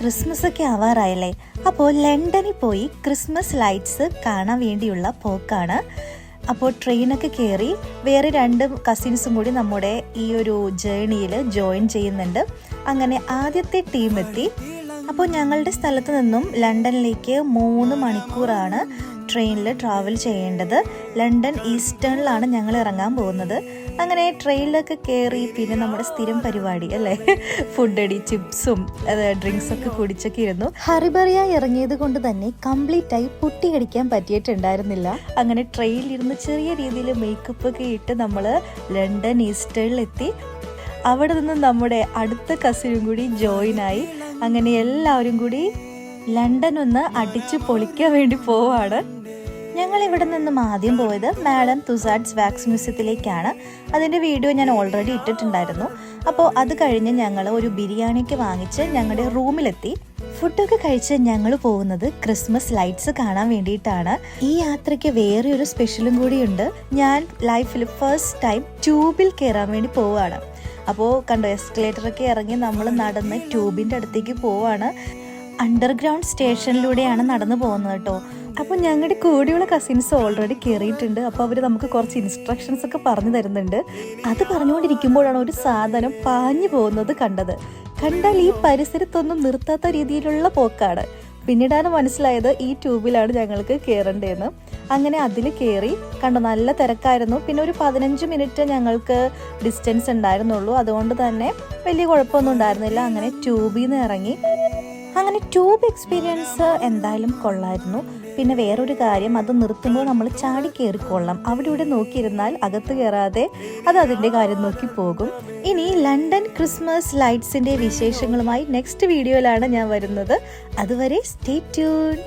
Christmas ഒക്കെ ആവാറായല്ലേ? അപ്പോൾ ലണ്ടനിൽ പോയി ക്രിസ്മസ് ലൈറ്റ്സ് കാണാൻ വേണ്ടിയുള്ള പോക്കാണ്. അപ്പോൾ ട്രെയിനൊക്കെ കയറി വേറെ രണ്ട് കസിൻസും കൂടി നമ്മുടെ ഈ ഒരു ജേണിയിൽ ജോയിൻ ചെയ്യുന്നുണ്ട്. അങ്ങനെ ആദ്യത്തെ ടീം എത്തി. അപ്പോൾ ഞങ്ങളുടെ സ്ഥലത്ത് നിന്നും ലണ്ടനിലേക്ക് മൂന്ന് മണിക്കൂറാണ്. ട്രെയിനിൽ ട്രാവൽ ചെയ്യേണ്ടത് ലണ്ടൻ ഈസ്റ്റേണിലാണ് ഞങ്ങൾ ഇറങ്ങാൻ പോകുന്നത്. അങ്ങനെ ട്രെയിനിലൊക്കെ കയറി പിന്നെ നമ്മുടെ സ്ഥിരം പരിപാടി അല്ലേ? ഫുഡ് അടി ചിപ്സും ഡ്രിങ്ക്സൊക്കെ കുടിച്ചൊക്കെ ഇരുന്നു. ഹറിബറിയായി ഇറങ്ങിയത് കൊണ്ട് തന്നെ കംപ്ലീറ്റ് ആയി പൊട്ടിയടിക്കാൻ പറ്റിയിട്ടുണ്ടായിരുന്നില്ല. അങ്ങനെ ട്രെയിനിൽ ട്രെയിനിലിരുന്ന് ചെറിയ രീതിയിൽ മേക്കപ്പ് ഒക്കെ ഇട്ട് നമ്മൾ ലണ്ടൻ ഈസ്റ്റേണിലെത്തി അവിടെ നിന്ന് നമ്മുടെ അടുത്ത കസിനും കൂടി ജോയിൻ ആയി. അങ്ങനെ എല്ലാവരും കൂടി ലണ്ടൻ ഒന്ന് അടിച്ചു പൊളിക്കാൻ വേണ്ടി പോവാണ്. ഞങ്ങൾ ഇവിടെ നിന്നും ആദ്യം പോയത് മാഡം തുസാഡ്സ് വാക്സ് മ്യൂസിയത്തിലേക്കാണ്. അതിന്റെ വീഡിയോ ഞാൻ ഓൾറെഡി ഇട്ടിട്ടുണ്ടായിരുന്നു. അപ്പോൾ അത് കഴിഞ്ഞ് ഞങ്ങൾ ഒരു ബിരിയാണിക്ക് വാങ്ങിച്ച് ഞങ്ങളുടെ റൂമിലെത്തി. ഫുഡൊക്കെ കഴിച്ച് ഞങ്ങൾ പോകുന്നത് ക്രിസ്മസ് ലൈറ്റ്സ് കാണാൻ വേണ്ടിയിട്ടാണ്. ഈ യാത്രയ്ക്ക് വേറെ ഒരു സ്പെഷ്യലും കൂടിയുണ്ട്. ഞാൻ ലൈഫിൽ ഫസ്റ്റ് ടൈം ട്യൂബിൽ കയറാൻ വേണ്ടി പോവുകയാണ് അപ്പോൾ കണ്ടോ എസ്കലേറ്ററൊക്കെ ഇറങ്ങി നമ്മൾ നടന്ന് ട്യൂബിന്റെ അടുത്തേക്ക് പോവാണ്. അണ്ടർഗ്രൗണ്ട് സ്റ്റേഷനിലൂടെയാണ് നടന്നു പോകുന്നത് കേട്ടോ. അപ്പോൾ ഞങ്ങളുടെ കൂടെയുള്ള കസിൻസ് ഓൾറെഡി കയറിയിട്ടുണ്ട് അപ്പോൾ അവർ നമുക്ക് കുറച്ച് ഇൻസ്ട്രക്ഷൻസ് ഒക്കെ പറഞ്ഞു തരുന്നുണ്ട്. അത് പറഞ്ഞുകൊണ്ടിരിക്കുമ്പോഴാണ് ഒരു സാധനം പാഞ്ഞു പോകുന്നത് കണ്ടത്. കണ്ടാൽ ഈ പരിസരത്തൊന്നും നിർത്താത്ത രീതിയിലുള്ള പോക്കാണ്. പിന്നീടാണ് മനസ്സിലായത് ഈ ട്യൂബിലാണ് ഞങ്ങൾക്ക് കയറേണ്ടതെന്ന് അങ്ങനെ അതിൽ കയറി കണ്ടു നല്ല തിരക്കായിരുന്നു. പിന്നെ ഒരു പതിനഞ്ച് മിനിറ്റ് ഞങ്ങൾക്ക് ഡിസ്റ്റൻസ് ഉണ്ടായിരുന്നുള്ളൂ. അതുകൊണ്ട് തന്നെ വലിയ കുഴപ്പമൊന്നും ഉണ്ടായിരുന്നില്ല. അങ്ങനെ ട്യൂബിൽ നിന്ന് ഇറങ്ങി അങ്ങനെ ട്യൂബ് എക്സ്പീരിയൻസ് എന്തായാലും കൊള്ളായിരുന്നു. പിന്നെ വേറൊരു കാര്യം അത് നിർത്തുമ്പോൾ നമ്മൾ ചാടി കയറിക്കൊള്ളാം അവിടെ ഇവിടെ നോക്കിയിരുന്നാൽ അകത്ത് കയറാതെ അത് അതിന്റെ കാര്യം നോക്കി പോകും. ഇനി ലണ്ടൻ ക്രിസ്മസ് ലൈറ്റ്സിന്റെ വിശേഷങ്ങളുമായി നെക്സ്റ്റ് വീഡിയോയിലാണ് ഞാൻ വരുന്നത്. അതുവരെ സ്റ്റേ ട്യൂൺഡ്.